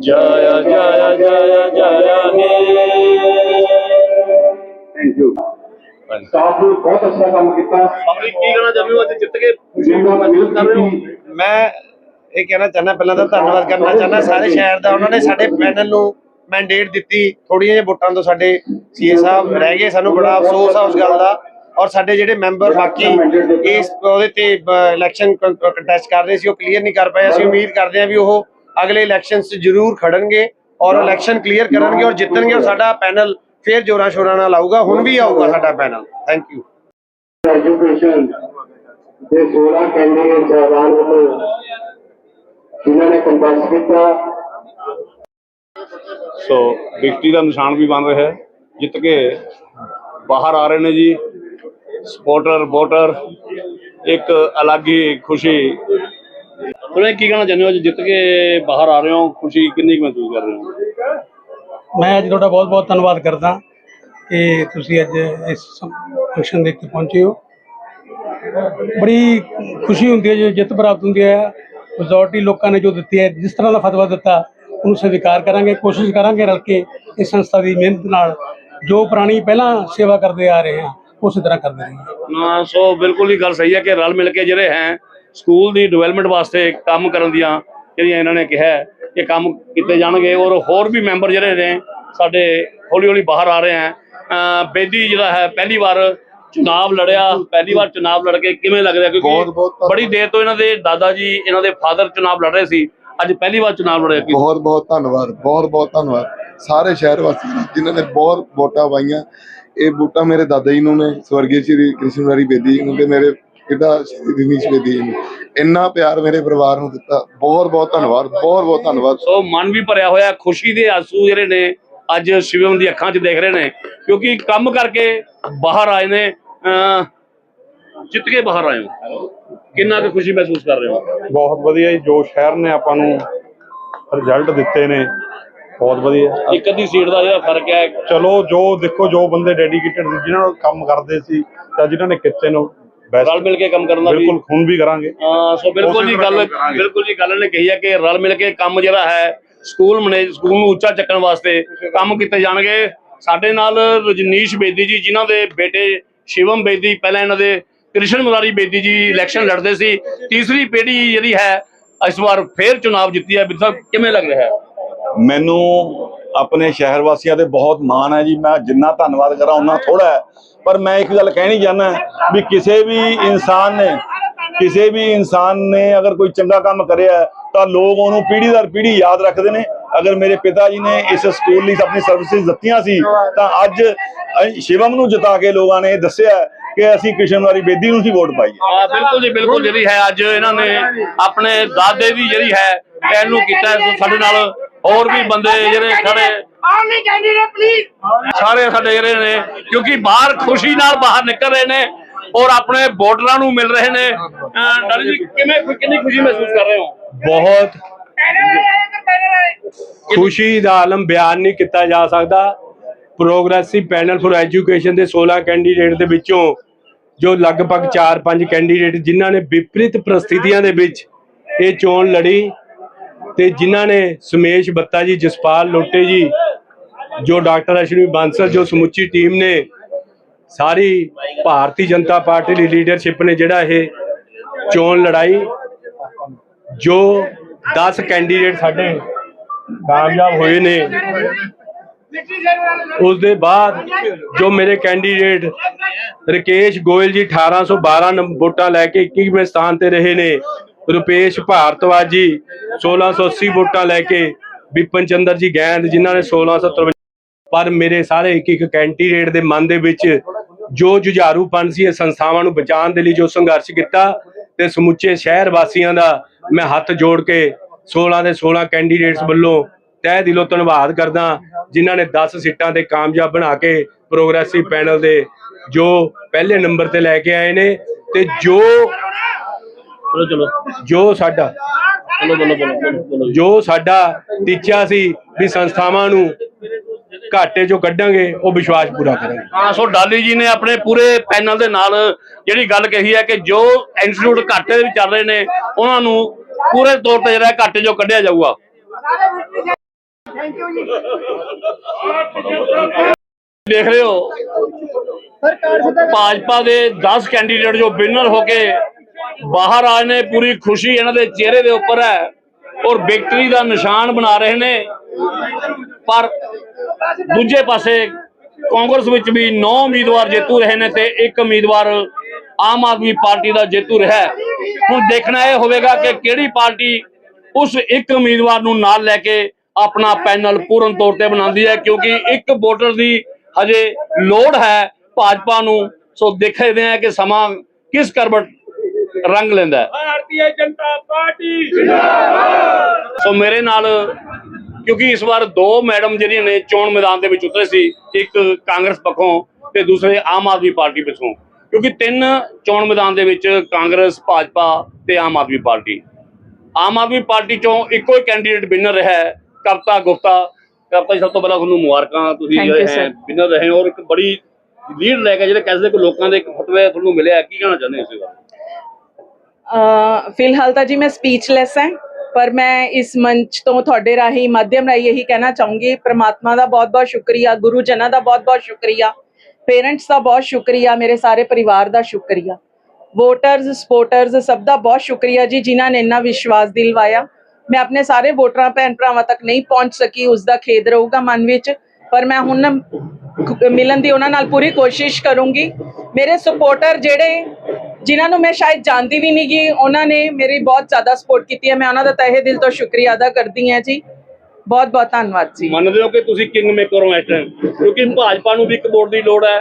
जय जय जय जय हे थैंक यू ਸਟਾਫ ਨੇ ਬਹੁਤ ਅੱਛਾ ਕੰਮ ਕੀਤਾ। ਅਮਰੀ ਕੀ ਕਹਿਣਾ ਚਾਹੁੰਦੇ ਅੱਜ ਜਿੱਤ ਕੇ? ਮਹਿਸੂਸ ਕਰ ਰਹੇ ਹੋ? ਮੈਂ ਇਹ ਕਹਿਣਾ ਚਾਹੁੰਦਾ ਪਹਿਲਾਂ ਤਾਂ ਧੰਨਵਾਦ ਕਰਨਾ ਚਾਹੁੰਦਾ ਸਾਰੇ ਸ਼ਹਿਰ ਦਾ ਉਹਨਾਂ ਨੇ ਸਾਡੇ ਪੈਨਲ ਨੂੰ ਮੈਂਡੇਟ ਦਿੱਤੀ। ਥੋੜੀਆਂ ਜਿਹੀਆਂ ਵੋਟਾਂ ਤੋਂ ਸਾਡੇ ਸੀਏ ਸਾਹਿਬ ਰਹਿ ਗਏ ਸਾਨੂੰ ਬੜਾ ਅਫਸੋਸ ਆ ਉਸ ਗੱਲ ਦਾ। ਔਰ ਸਾਡੇ ਜਿਹੜੇ ਮੈਂਬਰ ਬਾਕੀ ਇਸ ਉਹਦੇ ਤੇ ਇਲੈਕਸ਼ਨ ਕੰਟੈਸਟ ਕਰ ਰਹੇ ਸੀ ਉਹ ਕਲੀਅਰ ਨਹੀਂ ਕਰ ਪਾਏ। ਅਸੀਂ ਉਮੀਦ ਕਰਦੇ ਹਾਂ ਵੀ ਉਹ ਅਗਲੇ ਇਲੈਕਸ਼ਨਸ 'ਚ ਜ਼ਰੂਰ ਖੜਨਗੇ ਔਰ ਇਲੈਕਸ਼ਨ ਕਲੀਅਰ ਕਰਨਗੇ ਔਰ ਜਿੱਤਣਗੇ। ਔਰ ਸਾਡਾ ਪੈਨਲ ਫੇਰ ਜੋਰਾਂ ਸ਼ੋਰਾਂ ਨਾਲ ਆਊਗਾ ਹੁਣ ਵੀ ਆਊਗਾ ਸਾਡਾ ਪੈਨਲ ਥੈਂਕ ਯੂ ਐਜੂਕੇਸ਼ਨ ਦੇ 16 ਕੈਂਡੀਡੇਟ ਸਾਹਿਬਾਨ ਵੱਲੋਂ ਜਿਨ੍ਹਾਂ ਨੇ ਕੰਟੈਸਟ ਕੀਤਾ। ਸੋ ਵਿਕਟਰੀ ਦਾ ਨਿਸ਼ਾਨ ਵੀ ਬਣ ਰਿਹਾ ਹੈ। ਜਿੱਤ ਕੇ ਬਾਹਰ ਆ ਰਹੇ ਨੇ ਜੀ। ਸਪੋਰਟਰ ਵੋਟਰ ਇੱਕ ਅਲੱਗ ਹੀ ਖੁਸ਼ੀ। ਤੁਸੀਂ ਕੀ ਕਹਿਣਾ ਚਾਹੁੰਦੇ ਹੋ? ਜਿੱਤ ਕੇ ਬਾਹਰ ਆ ਰਹੇ ਹੋ ਖੁਸ਼ੀ ਕਿੰਨੀ ਕੁ ਮਹਿਸੂਸ ਕਰ ਰਹੇ ਹੋ? ਮੈਂ ਅੱਜ ਤੁਹਾਡਾ ਬਹੁਤ ਬਹੁਤ ਧੰਨਵਾਦ ਕਰਦਾ ਕਿ ਤੁਸੀਂ ਅੱਜ ਇਸ ਫੰਕਸ਼ਨ ਦੇ ਉੱਤੇ ਪਹੁੰਚੇ ਹੋ। ਬੜੀ ਖੁਸ਼ੀ ਹੁੰਦੀ ਹੈ ਜਦੋਂ ਜਿੱਤ ਪ੍ਰਾਪਤ ਹੁੰਦੀ ਹੈ। ਮੈਜੋਰਟੀ ਲੋਕਾਂ ਨੇ ਜੋ ਦਿੱਤੀ ਹੈ, ਜਿਸ ਤਰ੍ਹਾਂ ਦਾ ਫਤਵਾ ਦਿੱਤਾ, ਉਹਨੂੰ ਸਵੀਕਾਰ ਕਰਾਂਗੇ, ਕੋਸ਼ਿਸ਼ ਕਰਾਂਗੇ ਰਲ ਕੇ ਇਸ ਸੰਸਥਾ ਦੀ ਮਿਹਨਤ ਨਾਲ, ਜੋ ਪੁਰਾਣੀ ਪਹਿਲਾਂ ਸੇਵਾ ਕਰਦੇ ਆ ਰਹੇ ਹਾਂ, ਉਸੇ ਤਰ੍ਹਾਂ ਕਰਦੇ ਰਹੀਏ। ਨਾ, ਸੋ ਬਿਲਕੁਲ ਹੀ ਗੱਲ ਸਹੀ ਹੈ ਕਿ ਰਲ ਮਿਲ ਕੇ ਜਿਹੜੇ ਹੈ, ਸਕੂਲ ਦੀ ਡਿਵੈਲਪਮੈਂਟ ਵਾਸਤੇ ਕੰਮ ਕਰਨ ਦੀਆਂ ਜਿਹੜੀਆਂ ਇਹਨਾਂ ਨੇ ਕਿਹਾ ਕਿ ਕੰਮ ਕੀਤੇ ਜਾਣਗੇ ਔਰ ਹੋਰ ਵੀ ਮੈਂਬਰ ਜਿਹੜੇ ਨੇ ਸਾਡੇ ਹੌਲੀ ਹੌਲੀ ਬਾਹਰ ਆ ਰਹੇ ਅਹ ਬੇਦੀ ਜਿਹੜਾ ਹੈ ਪਹਿਲੀ ਵਾਰ ਚੁਣਾਵ ਲੜਿਆ ਪਹਿਲੀ ਵਾਰ ਚੁਣਾਵ ਲੜ ਕੇ ਕਿਵੇਂ ਲੱਗ ਰਿਹਾ ਕਿਉਂਕਿ। ਬੜੀ ਦੇਰ ਤੋਂ ਇਹਨਾਂ ਦੇ ਦਾਦਾ ਜੀ ਇਹਨਾਂ ਦੇ ਫਾਦਰ ਚੁਣਾਵ ਲੜ ਰਹੇ ਸੀ। ਅੱਜ ਪਹਿਲੀ ਵਾਰ ਚੁਣਾਵ ਲੜਿਆ ਬਹੁਤ ਬਹੁਤ ਧੰਨਵਾਦ ਬਹੁਤ ਬਹੁਤ ਧੰਨਵਾਦ। ਸਾਰੇ ਸ਼ਹਿਰ ਵਾਸੀਆਂ ਜਿਨ੍ਹਾਂ ਨੇ ਬਹੁਤ ਵੋਟਾਂ ਪਾਈਆਂ। ਇਹ ਵੋਟਾਂ ਮੇਰੇ ਦਾਦਾ ਜੀ ਨੂੰ ਨੇ ਸਵਰਗੀ ਸ਼੍ਰੀ ਕ੍ਰਿਸ਼ਨ ਬਿਹਾਰੀ ਬੇਦੀ ਜੀ ਨੂੰ ਤੇ ਮੇਰੇ ਸ਼੍ਰੀ ਦਿਨੇਸ਼ ਬੇਦੀ ਨੂੰ ਇੰਨਾ ਪਿਆਰ ਮੇਰੇ ਪਰਿਵਾਰ ਨੂੰ ਦਿੱਤਾ। ਬਹੁਤ ਬਹੁਤ ਧੰਨਵਾਦ ਬਹੁਤ ਬਹੁਤ ਧੰਨਵਾਦ। ਸੋ ਮਨ ਵੀ ਭਰਿਆ ਹੋਇਆ ਖੁਸ਼ੀ ਦੇ ਆਂਸੂ ਜਿਹੜੇ ਨੇ ਅੱਜ ਸ਼ਿਵਮ ਦੀ ਅੱਖਾਂ 'ਚ ਦੇਖ ਰਹੇ ਨੇ। ਕਿਉਂਕਿ ਕੰਮ ਕਰਕੇ ਬਾਹਰ ਆਏ ਨੇ ਜਿੱਤ ਕੇ ਬਾਹਰ ਆਏ ਹੋ। ਕਿੰਨਾ ਕੁ ਖੁਸ਼ੀ ਮਹਿਸੂਸ ਕਰ ਰਹੇ ਹੋ? ਬਹੁਤ ਵਧੀਆ ਜੀ ਜੋ ਸ਼ਹਿਰ ਨੇ ਆਪਾਂ ਨੂੰ ਰਿਜ਼ਲਟ ਦਿੱਤੇ ਨੇ ਬਹੁਤ ਵਧੀਆ। ਇੱਕ ਅੱਧੀ ਸੀਟ ਦਾ ਜਿਹੜਾ ਫ਼ਰਕ ਹੈ। ਚਲੋ ਜੋ ਦੇਖੋ ਜੋ ਬੰਦੇ ਡੈਡੀਕੇਟਡ ਸੀ ਜਿਨ੍ਹਾਂ ਨੂੰ ਕੰਮ ਕਰਦੇ ਸੀ ਜਾਂ ਜਿਨ੍ਹਾਂ ਨੇ ਕੀਤੇ ਨੇ ਰਲ ਮਿਲ ਕੇ ਕੰਮ ਕਰਨ ਦਾ ਵੀ ਬਿਲਕੁਲ ਹੁਣ ਵੀ ਕਰਾਂਗੇ। ਹਾਂ ਸੋ ਬਿਲਕੁਲ ਜੀ ਗੱਲ ਬਿਲਕੁਲ ਜੀ ਗੱਲ ਨੇ ਕਹੀ ਹੈ ਕਿ ਰਲ ਮਿਲ ਕੇ ਕੰਮ ਜਿਹੜਾ ਹੈ ਸਕੂਲ ਮੈਨੇਜ ਸਕੂਲ ਨੂੰ ਉੱਚਾ ਚੱਕਣ ਵਾਸਤੇ ਕੰਮ ਕੀਤੇ ਜਾਣਗੇ। ਸਾਡੇ ਨਾਲ ਰਜਨੀਸ਼ ਬੇਦੀ ਜੀ ਜਿਨ੍ਹਾਂ ਦੇ ਬੇਟੇ ਸ਼ਿਵਮ ਬੇਦੀ ਪਹਿਲਾਂ ਇਹਨਾਂ ਦੇ ਕ੍ਰਿਸ਼ਨ ਮੁਰਾਰੀ ਬੇਦੀ ਜੀ ਇਲੈਕਸ਼ਨ ਲੜਦੇ ਸੀ। ਤੀਸਰੀ ਪੀੜ੍ਹੀ ਜਿਹੜੀ ਹੈ ਇਸ ਵਾਰ ਫੇਰ ਚੁਣਾਵ ਜਿੱਤੀ ਹੈ। ਬਿੱਸਾ ਕਿਵੇਂ ਲੱਗ ਰਿਹਾ ਹੈ? ਮੈਨੂੰ ਆਪਣੇ ਸ਼ਹਿਰ ਵਾਸੀਆਂ ਤੇ ਬਹੁਤ ਮਾਣ ਹੈ ਜੀ। ਮੈਂ ਜਿੰਨਾ ਧੰਨਵਾਦ ਕਰਾਂ ਉਹਨਾਂ ਥੋੜਾ ਹੈ। ਪਰ ਮੈਂ ਇੱਕ ਗੱਲ ਕਹਿਣੀ ਚਾਹੁੰਦਾ ਵੀ ਕਿਸੇ ਵੀ ਇਨਸਾਨ ਨੇ, ਕਿਸੇ ਵੀ ਇਨਸਾਨ ਨੇ ਅਗਰ ਕੋਈ ਚੰਗਾ ਕੰਮ ਕਰਿਆ ਤਾਂ ਲੋਕ ਉਹਨੂੰ ਪੀੜ੍ਹੀ ਦਰ ਪੀੜ੍ਹੀ ਯਾਦ ਰੱਖਦੇ ਨੇ। ਅਗਰ ਮੇਰੇ ਪਿਤਾ ਜੀ ਨੇ ਇਸ ਸਕੂਲ ਲਈ ਆਪਣੀ ਸਰਵਿਸਿਜ਼ ਦਿੱਤੀਆਂ ਸੀ, ਤਾਂ ਅੱਜ ਸ਼ਿਵਮ ਨੂੰ ਜਿਤਾ ਕੇ ਲੋਕਾਂ ਨੇ ਦੱਸਿਆ ਕਿ ਅਸੀਂ ਕ੍ਰਿਸ਼ਨਵਾਰੀ ਬੇਦੀ ਨੂੰ ਹੀ ਵੋਟ ਪਾਈ ਹੈ, ਬਿਲਕੁਲ ਜੀ, ਬਿਲਕੁਲ ਜਿਹੜੀ ਹੈ ਅੱਜ ਇਹਨਾਂ ਨੇ ਆਪਣੇ ਦਾਦੇ ਦੀ ਜਿਹੜੀ ਹੈ ਕਹਿਣ ਕੀਤਾ ਸਾਡੇ ਨਾਲ ਹੋਰ ਵੀ ਬੰਦੇ ਜਿਹੜੇ ਖੜੇ ਸਾਰੇ ਸਾਡੇ ਜਿਹੜੇ ਨੇ ਕਿਉਂਕਿ ਬਾਹਰ ਖੁਸ਼ੀ ਨਾਲ ਬਾਹਰ ਨਿਕਲ ਰਹੇ ਨੇ ਔਰ ਆਪਣੇ ਵੋਟਰਾਂ ਨੂੰ ਮਿਲ ਰਹੇ ਨੇ। ਡਾਲੀ ਜੀ ਕਿਵੇਂ ਕਿੰਨੀ ਖੁਸ਼ੀ ਮਹਿਸੂਸ ਕਰ ਰਹੇ ਹੋ? ਬਹੁਤ ਖੁਸ਼ੀ ਦਾ ਆਲਮ ਬਿਆਨ ਨਹੀਂ ਕੀਤਾ ਜਾ ਸਕਦਾ। ਪ੍ਰੋਗਰੈਸਿਵ ਪੈਨਲ ਫॉर ਐਜੂਕੇਸ਼ਨ ਦੇ 16 ਕੈਂਡੀਡੇਟ ਦੇ ਵਿੱਚੋਂ ਜੋ ਲਗਭਗ 4-5 ਕੈਂਡੀਡੇਟ ਜਿਨ੍ਹਾਂ ਨੇ ਵਿਪਰੀਤ ਪ੍ਰਸਥਿਤੀਆਂ ਦੇ ਵਿੱਚ ਇਹ ਚੋਣ ਲੜੀ ਤੇ ਜਿਨ੍ਹਾਂ ਨੇ ਸੁਮੇਸ਼ ਬੱਤਾ ਜੀ ਜਸਪਾਲ ਲੋਟੇ ਜੀ ਜੋ ਡਾਕਟਰ ਅਸ਼ਵਨੀ ਬਾਂਸਲ, ਜੋ ਸਮੁੱਚੀ ਟੀਮ ਨੇ, ਸਾਰੀ ਭਾਰਤੀ ਜਨਤਾ ਪਾਰਟੀ ਦੀ ਲੀਡਰਸ਼ਿਪ ਨੇ ਜਿਹੜਾ ਇਹ ਚੋਣ ਲੜਾਈ, ਜੋ 10 ਕੈਂਡੀਡੇਟ ਸਾਡੇ ਕਾਮਯਾਬ ਹੋਏ ਨੇ ਉਸ ਦੇ ਬਾਅਦ ਜੋ ਮੇਰੇ ਕੈਂਡੀਡੇਟ ਰਕੇਸ਼ ਗੋਇਲ ਜੀ 1812 ਨੰਬ- ਵੋਟਾਂ ਲੈ ਕੇ 21ਵੇਂ ਸਥਾਨ ਤੇ ਰਹੇ ਨੇ, ਰੁਪੇਸ਼ ਭਾਰਤਵਾਜ ਜੀ 1680 ਵੋਟਾਂ ਲੈ ਕੇ ਬਿਪਨ ਚੰਦਰ ਜੀ ਗੈਂਦ ਜਿਨ੍ਹਾਂ ਨੇ 1653 ਪਰ ਮੇਰੇ ਸਾਰੇ ਇੱਕ ਇੱਕ ਕੈਂਡੀਡੇਟ ਦੇ ਮਨ ਦੇ ਵਿੱਚ ਜੋ ਜੁਝਾਰੂਪਨ ਸੀ ਇਹ ਸੰਸਥਾਵਾਂ ਨੂੰ ਬਚਾਉਣ ਦੇ ਲਈ ਜੋ ਸੰਘਰਸ਼ ਕੀਤਾ ਤੇ ਸਮੁੱਚੇ ਸ਼ਹਿਰ ਵਾਸੀਆਂ ਦਾ ਮੈਂ ਹੱਥ ਜੋੜ ਕੇ 16 ਦੇ 16 ਕੈਂਡੀਡੇਟਸ ਵੱਲੋਂ ਤਹਿ ਦਿਲੋਂ ਧੰਨਵਾਦ ਕਰਦਾ ਜਿਨ੍ਹਾਂ ਨੇ 10 ਸੀਟਾਂ ਤੇ ਕਾਮਯਾਬ ਬਣਾ ਕੇ ਪ੍ਰੋਗਰੈਸਿਵ ਪੈਨਲ ਦੇ ਜੋ ਪਹਿਲੇ ਨੰਬਰ ਤੇ ਲੈ ਕੇ ਆਏ ਨੇ ਤੇ ਜੋ ਚਲੋ ਚਲੋ। ਜੋ ਸਾਡਾ ਜੋ ਸਾਡਾ ਟੀਚਾ ਸੀ ਵੀ ਸੰਸਥਾਵਾਂ ਨੂੰ ਘਾਟੇ ਜੋ ਕੱਢਾਂਗੇ, ਉਹ ਵਿਸ਼ਵਾਸ ਪੂਰਾ ਕਰਾਂਗੇ। ਹਾਂ, ਸੋ ਡਾਲੀ ਜੀ ਨੇ ਆਪਣੇ ਪੂਰੇ ਪੈਨਲ ਦੇ ਨਾਲ ਜਿਹੜੀ ਗੱਲ ਕਹੀ ਹੈ ਕਿ ਜੋ ਇੰਸਟੀਚਿਊਟ ਘਾਟੇ ਦੇ ਵਿੱਚ ਚੱਲ ਰਹੇ ਨੇ, ਉਹਨਾਂ ਨੂੰ ਪੂਰੇ ਤੌਰ ਤੇ ਜਿਹੜਾ ਘਾਟੇ ਚੋਂ ਕੱਢਿਆ ਜਾਊਗਾ। ਦੇਖ ਰਹੇ ਹੋ, ਭਾਜਪਾ ਦੇ 10 ਕੈਂਡੀਡੇਟ ਜੋ ਵਿਨਰ ਹੋ ਕੇ ਬਾਹਰ ਆਏ ਨੇ, ਪੂਰੀ ਖੁਸ਼ੀ ਇਹਨਾਂ ਦੇ ਚਿਹਰੇ ਦੇ ਉੱਪਰ ਹੈ। ਔਰ ਵਿਕਟਰੀ ਦਾ ਨਿਸ਼ਾਨ ਬਣਾ ਰਹੇ ਨੇ। ਪਰ ਦੂਜੇ ਪਾਸੇ ਕਾਂਗਰਸ ਵਿੱਚ ਵੀ 9 ਉਮੀਦਵਾਰ ਜੇਤੂ ਰਹੇ ਨੇ ਤੇ ਇੱਕ ਉਮੀਦਵਾਰ ਆਮ ਆਦਮੀ ਪਾਰਟੀ ਦਾ ਜੇਤੂ ਰਿਹਾ ਹੁਣ ਦੇਖਣਾ ਇਹ ਹੋਵੇਗਾ ਕਿ ਕਿਹੜੀ ਪਾਰਟੀ ਉਸ ਇੱਕ ਉਮੀਦਵਾਰ ਨੂੰ ਨਾਲ ਲੈ ਕੇ ਆਪਣਾ ਪੈਨਲ ਪੂਰਨ ਤੌਰ ਤੇ ਬਣਾਉਂਦੀ ਹੈ, ਕਿਉਂਕਿ ਇੱਕ ਵੋਟਰ ਦੀ ਹਜੇ ਲੋੜ ਹੈ ਭਾਜਪਾ ਨੂੰ। ਸੋ ਦੇਖਦੇ ਹਾਂ ਕਿ ਸਮਾਂ ਕਿਸ ਕਰਵਟ ਰੰਗ ਲੈਂਦਾ ਹੈ। ਭਾਰਤੀ ਜਨਤਾ ਪਾਰਟੀ। ਸੋ ਮੇਰੇ ਨਾਲ ਕਿਉਂਕਿ ਇਸ ਵਾਰ ਦੋ ਮੈਡਮ ਜਿਹੜੀਆਂ ਨੇ ਚੋਣ ਮੈਦਾਨ ਦੇ ਵਿੱਚ ਉਤਰੇ ਸੀ ਇੱਕ ਕਾਂਗਰਸ ਪੱਖੋਂ ਤੇ ਦੂਸਰੇ ਆਮ ਆਦਮੀ ਪਾਰਟੀ ਪਿੱਛੋਂ। ਕਿਉਂਕਿ ਤਿੰਨ ਚੋਣ ਮੈਦਾਨ ਦੇ ਵਿੱਚ ਕਾਂਗਰਸ ਭਾਜਪਾ ਤੇ ਆਮ ਆਦਮੀ ਪਾਰਟੀ। ਆਮ ਆਦਮੀ ਪਾਰਟੀ ਚੋਂ ਇੱਕੋ ਹੀ ਕੈਂਡੀਡੇਟ ਵਿਨਰ ਰਿਹਾ ਹੈ ਕਪਤਾ ਗੁਪਤਾ। ਕਪਤਾ ਜੀ ਸਭ ਤੋਂ ਪਹਿਲਾਂ ਤੁਹਾਨੂੰ ਮੁਬਾਰਕਾਂ ਤੁਸੀਂ ਜਿਹੜੇ ਹੈ. ਵਿਨਰ ਰਹੇ ਹੋ ਔਰ ਇੱਕ ਬੜੀ ਲੀਡ ਲੈ ਕੇ ਜਿਹੜੇ ਕਹਿੰਦੇ ਕਿ ਲੋਕਾਂ ਦੇ ਇੱਕ ਫਤਵੇ ਤੁਹਾਨੂੰ ਮਿਲਿਆ ਕੀ ਕਹਿਣਾ ਚਾਹੁੰਦੇ ਹੋ ਇਸ ਬਾਰੇ? ਫਿਲਹਾਲ ਤਾਂ ਜੀ ਮੈਂ ਸਪੀਚਲੈਸ ਹਾਂ, ਪਰ ਮੈਂ ਇਸ ਮੰਚ ਤੋਂ ਤੁਹਾਡੇ ਰਾਹੀਂ, ਮਾਧਿਅਮ ਰਾਹੀਂ ਇਹੀ ਕਹਿਣਾ ਚਾਹੂੰਗੀ, ਪ੍ਰਮਾਤਮਾ ਦਾ ਬਹੁਤ-ਬਹੁਤ ਸ਼ੁਕਰੀਆ, ਗੁਰੂ ਜਨਾਂ ਦਾ ਬਹੁਤ-ਬਹੁਤ ਸ਼ੁਕਰੀਆ, ਪੇਰੈਂਟਸ ਦਾ ਬਹੁਤ ਸ਼ੁਕਰੀਆ, ਮੇਰੇ ਸਾਰੇ ਪਰਿਵਾਰ ਦਾ ਸ਼ੁਕਰੀਆ। ਵੋਟਰਸ ਸਪੋਰਟਰਸ ਸਭ ਦਾ ਬਹੁਤ ਸ਼ੁਕਰੀਆ ਜੀ, ਜਿਨ੍ਹਾਂ ਨੇ ਇੰਨਾ ਵਿਸ਼ਵਾਸ ਦਿਲਵਾਇਆ। ਮੈਂ ਆਪਣੇ ਸਾਰੇ ਵੋਟਰਾਂ, ਭੈਣ ਭਰਾਵਾਂ ਤੱਕ ਨਹੀਂ ਪਹੁੰਚ ਸਕੀ ਉਸ ਦਾ ਖੇਦ ਰਹੂਗਾ ਮਨ ਵਿੱਚ, ਪਰ ਮੈਂ ਹੁਣ ਮਿਲਣ ਦੀ ਉਹਨਾਂ ਨਾਲ ਪੂਰੀ ਕੋਸ਼ਿਸ਼ ਕਰੂੰਗੀ। ਮੇਰੇ ਸਪੋਰਟਰ ਜਿਹੜੇ ਜਿਨ੍ਹਾਂ ਨੂੰ ਮੈਂ ਸ਼ਾਇਦ ਜਾਣਦੀ ਵੀ ਨਹੀਂ ਗੀ ਉਹਨਾਂ ਨੇ ਮੇਰੀ ਬਹੁਤ ਜ਼ਿਆਦਾ ਸਪੋਰਟ ਕੀਤੀ ਹੈ। ਮੈਂ ਉਹਨਾਂ ਦਾ ਤਹਿ ਦਿਲ ਤੋਂ ਸ਼ੁਕਰੀਆ ਅਦਾ ਕਰਦੀ ਹਾਂ ਜੀ। ਬਹੁਤ ਬਹੁਤ ਧੰਨਵਾਦ ਜੀ। ਮੰਨਦੇ ਹੋ ਕਿ ਤੁਸੀਂ ਕਿੰਗ ਮੇਕਰ ਹੋ ਇਸ ਟਾਈਮ ਕਿਉਂਕਿ ਭਾਜਪਾ ਨੂੰ ਵੀ ਇੱਕ ਵੋਟ ਦੀ ਲੋੜ ਹੈ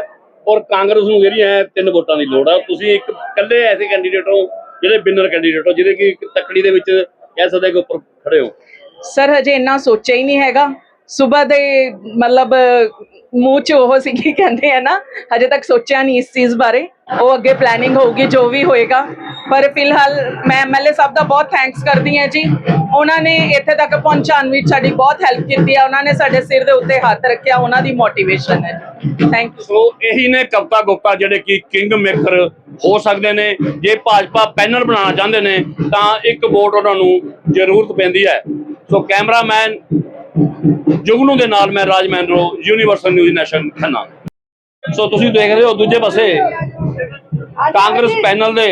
ਔਰ ਕਾਂਗਰਸ ਨੂੰ ਜਿਹੜੀ ਹੈ ਤਿੰਨ ਵੋਟਾਂ ਦੀ ਲੋੜ ਹੈ। ਤੁਸੀਂ ਇੱਕ ਇਕੱਲੇ ਐਸੇ ਕੈਂਡੀਡੇਟ ਹੋ ਜਿਹੜੇ ਵਿਨਰ ਕੈਂਡੀਡੇਟ ਹੋ ਜਿਹਦੇ ਕਿ ਤੱਕੜੀ ਦੇ ਵਿੱਚ ਕਹਿ ਸਕਦੇ ਕਿ ਉੱਪਰ ਖੜੇ ਹੋ। ਸਰ ਹਜੇ ਇੰਨਾ ਸੋਚਿਆ ਹੀ ਨਹੀਂ ਹੈਗਾ। ਸਵੇਰ ਦੇ ਮਤਲਬ ਮੂੰਹ ਚ ਉਹ ਸੀ ਕੀ ਕਹਿੰਦੇ ਆ ਨਾ, ਹਜੇ ਤੱਕ ਸੋਚਿਆ ਨਹੀਂ ਇਸ ਚੀਜ਼ ਬਾਰੇ। ਉਹ ਅੱਗੇ ਪਲੈਨਿੰਗ ਹੋਊਗੀ, ਜੋ ਵੀ ਹੋਏਗਾ। ਪਰ ਫਿਲਹਾਲ ਮੈਂ ਐਮਐਲਏ ਸਾਹਿਬ ਦਾ ਬਹੁਤ ਥੈਂਕਸ ਕਰਦੀ ਹਾਂ ਜੀ। ਉਹਨਾਂ ਨੇ ਇੱਥੇ ਤੱਕ ਪਹੁੰਚਾਉਣ ਵਿੱਚ ਸਾਡੀ ਬਹੁਤ ਹੈਲਪ ਕੀਤੀ ਹੈ ਉਹਨਾਂ ਨੇ ਸਾਡੇ ਸਿਰ ਦੇ ਉੱਤੇ ਹੱਥ ਰੱਖਿਆ। ਉਹਨਾਂ ਦੀ ਮੋਟੀਵੇਸ਼ਨ ਹੈ ਥੈਂਕ ਯੂ ਸੋ ਇਹੀ ਨੇ ਕਵਤਾ ਗੁਪਤਾ ਜਿਹੜੇ ਕਿ ਕਿੰਗ ਮੇਕਰ ਹੋ ਸਕਦੇ ਨੇ। ਜੇ ਭਾਜਪਾ ਪੈਨਲ ਬਣਾਉਣਾ ਚਾਹੁੰਦੇ ਨੇ, ਤਾਂ ਇੱਕ ਵੋਟ ਉਹਨਾਂ ਨੂੰ ਜ਼ਰੂਰਤ ਪੈਂਦੀ ਹੈ। ਸੋ ਕੈਮਰਾਮੈਨ ਜੁਗਨੂ ਦੇ ਨਾਲ ਮੈਂ Raj ਮੈਨਰੋ Universal News Nation Khanna. So ਤੁਸੀਂ ਦੇਖ ਰਹੇ ਹੋ ਦੂਜੇ ਪਾਸੇ ਕਾਂਗਰਸ ਪੈਨਲ ਦੇ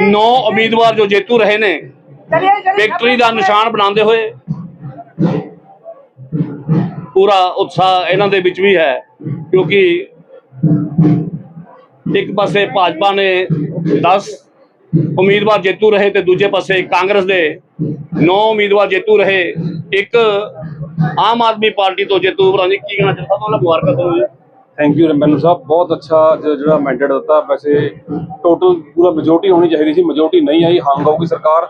ਨੌ ਉਮੀਦਵਾਰ ਜੋ ਜੇਤੂ ਰਹੇ ਨੇ ਵਿਕਟਰੀ ਦਾ ਨਿਸ਼ਾਨ ਬਣਾਉਂਦੇ ਹੋਏ ਪੂਰਾ ਉਤਸ਼ਾਹ ਇਹਨਾਂ ਦੇ ਵਿੱਚ ਵੀ ਹੈ, ਕਿਉਂਕਿ ਇੱਕ ਪਾਸੇ ਭਾਜਪਾ ਨੇ 10 ਉਮੀਦਵਾਰ ਜੇਤੂ ਰਹੇ ਤੇ ਦੂਜੇ ਪਾਸੇ ਕਾਂਗਰਸ ਦੇ 9 ਉਮੀਦਵਾਰ ਜੇਤੂ ਰਹੇ। ਇੱਕ ਆਮ ਆਦਮੀ ਪਾਰਟੀ ਤੋਂ ਜੇਤੂ ਭਰਾ ਜੀ ਕੀ ਕਹਿਣਾ ਚਾਹੁੰਦਾ? ਸਭ ਮੁਬਾਰਕਾਂ ਤੁਹਾਨੂੰ ਜੀ। Thank you Raman Sahib. ਬਹੁਤ ਅੱਛਾ ਜਿਹੜਾ ਮੈਂਡੇਟ ਦਿੱਤਾ। ਵੈਸੇ ਟੋਟਲ ਪੂਰਾ ਮੈਜੋਰਟੀ ਹੋਣੀ ਚਾਹੀਦੀ ਸੀ। ਮੈਜੋਰਟੀ ਨਹੀਂ ਆਈ, ਹੰਗ ਆਊਗੀ ਸਰਕਾਰ।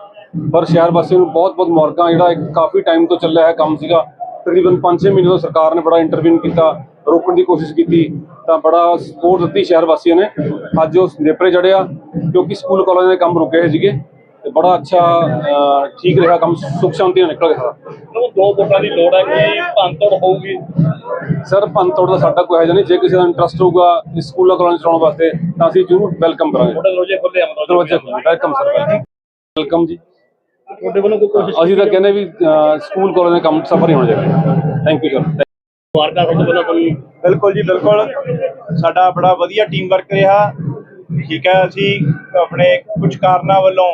ਪਰ ਸ਼ਹਿਰ ਵਾਸੀਆਂ ਨੂੰ ਬਹੁਤ ਬਹੁਤ ਮੁਬਾਰਕਾਂ। ਜਿਹੜਾ ਇੱਕ ਕਾਫੀ ਟਾਈਮ ਤੋਂ ਚੱਲਿਆ ਹੈ ਕੰਮ ਸੀਗਾ, ਤਕਰੀਬਨ 5-6 ਮਹੀਨੇ ਤੋਂ ਸਰਕਾਰ ਨੇ ਬੜਾ ਇੰਟਰਵਿਊ ਕੀਤਾ, ਰੋਕਣ ਦੀ ਕੋਸ਼ਿਸ਼ ਕੀਤੀ, ਤਾਂ ਬੜਾ ਸਪੋਰਟ ਦਿੱਤੀ ਸ਼ਹਿਰ ਵਾਸੀਆਂ ਨੇ। ਅੱਜ ਉਹ ਨੇਪਰੇ ਚੜਿਆ ਕਿਉਂਕਿ ਸਕੂਲ ਕਾਲਜ ਦੇ ਕੰਮ ਰੁਕੇ ਹੋਏ ਸੀਗੇ। ਤੇ ਬੜਾ ਅੱਛਾ ਠੀਕ ਰਿਹਾ ਕੰਮ ਸੁਖ ਸ਼ਾਂਤੀ ਨਾਲ ਨਿਕਲ ਗਿਆ। ਉਹ ਦੋ ਵੋਟਾਂ ਦੀ ਲੋੜ ਹੈ ਕਿ ਭੰਤੜ ਹੋਊਗੀ? ਸਰ ਪੰਤੋੜ ਦਾ ਸਾਡਾ ਕੋਈ ਹੈ ਨਹੀਂ ਜੇ ਕਿਸੇ ਦਾ ਇੰਟਰਸਟ ਹੋਊਗਾ ਇਸ ਸਕੂਲਾਂ ਕਾਲਜ ਚਲਾਉਣ ਵਾਸਤੇ ਤਾਂ ਅਸੀਂ ਜ਼ਰੂਰ ਵੈਲਕਮ ਕਰਾਂਗੇ। ਦਰਵਾਜ਼ੇ ਖੁੱਲੇ ਆ ਮਤਲਬ ਦਰਵਾਜ਼ੇ ਵੈਲਕਮ ਸਰ ਵੈਲਕਮ ਜੀ। ਤੁਹਾਡੇ ਵੱਲੋਂ ਕੋਈ ਕੋਸ਼ਿਸ਼ ਅਸੀਂ ਤਾਂ ਕਹਿੰਦੇ ਵੀ ਸਕੂਲ ਕਾਲਜ ਦੇ ਕੰਮ ਸਫਰ ਹੀ ਹੋਣਾ ਚਾਹੀਦਾ ਥੈਂਕ ਯੂ ਸਰ ਮੁਬਾਰਕਾਂ ਸਭ ਤੋਂ ਪਹਿਲਾਂ ਤੁਹਾਨੂੰ ਬਿਲਕੁਲ ਜੀ ਬਿਲਕੁਲ। ਸਾਡਾ ਬੜਾ ਵਧੀਆ ਟੀਮ ਵਰਕ ਰਿਹਾ। ਠੀਕ ਹੈ ਅਸੀਂ ਆਪਣੇ ਕੁਝ ਕਾਰਨਾਂ ਵੱਲੋਂ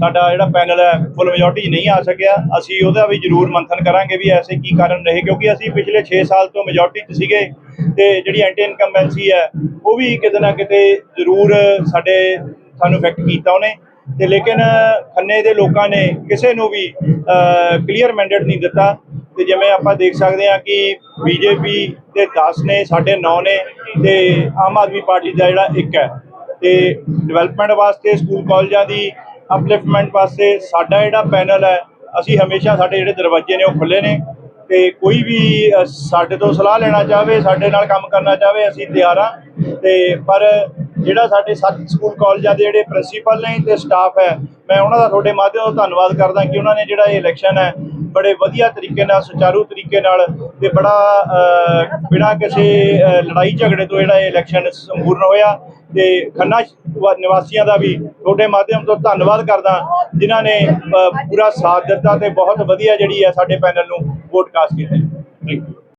ਸਾਡਾ ਜਿਹੜਾ ਪੈਨਲ ਹੈ ਫੁੱਲ ਮੈਜੋਰਟੀ ਨਹੀਂ ਆ ਸਕਿਆ। ਅਸੀਂ ਉਹਦਾ ਵੀ ਜ਼ਰੂਰ ਮੰਥਨ ਕਰਾਂਗੇ ਵੀ ਐਸੇ ਕੀ ਕਾਰਨ ਰਹੇ, ਕਿਉਂਕਿ ਅਸੀਂ ਪਿਛਲੇ 6 ਸਾਲ ਤੋਂ ਮੈਜੋਰਟੀ 'ਚ ਸੀਗੇ ਤੇ ਜਿਹੜੀ ਐਂਟੀ ਇਨਕੰਬੈਂਸੀ ਹੈ, ਉਹ ਵੀ ਕਿਤੇ ਨਾ ਕਿਤੇ ਜ਼ਰੂਰ ਸਾਡੇ ਸਾਨੂੰ ਇਫੈਕਟ ਕੀਤਾ ਉਹਨੇ। ਤੇ ਲੇਕਿਨ ਖੰਨੇ ਦੇ ਲੋਕਾਂ ਨੇ ਕਿਸੇ ਨੂੰ ਵੀ ਕਲੀਅਰ ਮੈਂਡੇਟ ਨਹੀਂ ਦਿੱਤਾ। ਤੇ ਜਿਵੇਂ ਆਪਾਂ ਦੇਖ ਸਕਦੇ ਹਾਂ ਕਿ ਬੀਜੇਪੀ ਦੇ 10 ਨੇ, ਸਾਡੇ 9 ਨੇ ਤੇ ਆਮ ਆਦਮੀ ਪਾਰਟੀ ਦਾ ਜਿਹੜਾ ਇੱਕ ਹੈ। ਤੇ ਡਿਵੈਲਪਮੈਂਟ ਵਾਸਤੇ ਸਕੂਲ ਕਾਲਜਾਂ ਦੀ ਅਪਲਿਫਟਮੈਂਟ ਵਾਸਤੇ ਸਾਡਾ ਜਿਹੜਾ ਪੈਨਲ ਹੈ, ਅਸੀਂ ਹਮੇਸ਼ਾ ਸਾਡੇ ਜਿਹੜੇ ਦਰਵਾਜ਼ੇ ਨੇ ਉਹ ਖੁੱਲੇ ਨੇ ਤੇ ਕੋਈ ਵੀ ਸਾਡੇ ਤੋਂ ਸਲਾਹ ਲੈਣਾ ਚਾਹਵੇ, ਸਾਡੇ ਨਾਲ ਕੰਮ ਕਰਨਾ ਚਾਹਵੇ, ਅਸੀਂ ਤਿਆਰ ਹਾਂ ਤੇ ਪਰ ਜਿਹੜਾ ਸਾਡੇ ਸੱਤ ਸਕੂਲ ਕਾਲਜਾਂ ਦੇ ਜਿਹੜੇ ਪ੍ਰਿੰਸੀਪਲ ਨੇ ਤੇ ਸਟਾਫ ਹੈ। ਮੈਂ ਉਹਨਾਂ ਦਾ ਤੁਹਾਡੇ ਮਾਧਿਅਮ ਤੋਂ ਧੰਨਵਾਦ ਕਰਦਾ ਕਿ ਉਹਨਾਂ ਨੇ ਜਿਹੜਾ ਇਹ ਇਲੈਕਸ਼ਨ ਹੈ ਬੜੇ ਵਧੀਆ ਤਰੀਕੇ ਨਾਲ ਸੁਚਾਰੂ ਤਰੀਕੇ ਨਾਲ ਤੇ ਬੜਾ ਅ, ਬਿਨਾਂ ਕਿਸੇ ਲੜਾਈ ਝਗੜੇ ਤੋਂ ਜਿਹੜਾ ਇਹ ਇਲੈਕਸ਼ਨ ਸੰਪੂਰਨ ਹੋਇਆ ਤੇ ਖੰਨਾ ਵਾ- ਨਿਵਾਸੀਆਂ ਦਾ ਵੀ ਤੁਹਾਡੇ ਮਾਧਿਅਮ ਤੋਂ ਧੰਨਵਾਦ ਕਰਦਾ ਜਿਨ੍ਹਾਂ ਨੇ ਪੂਰਾ ਸਾਥ ਦਿੱਤਾ ਤੇ ਬਹੁਤ ਵਧੀਆ ਜਿਹੜੀ ਹੈ ਸਾਡੇ ਪੈਨਲ ਨੂੰ ਵੋਟ ਕਾਸਟ ਕੀਤਾ। Thank you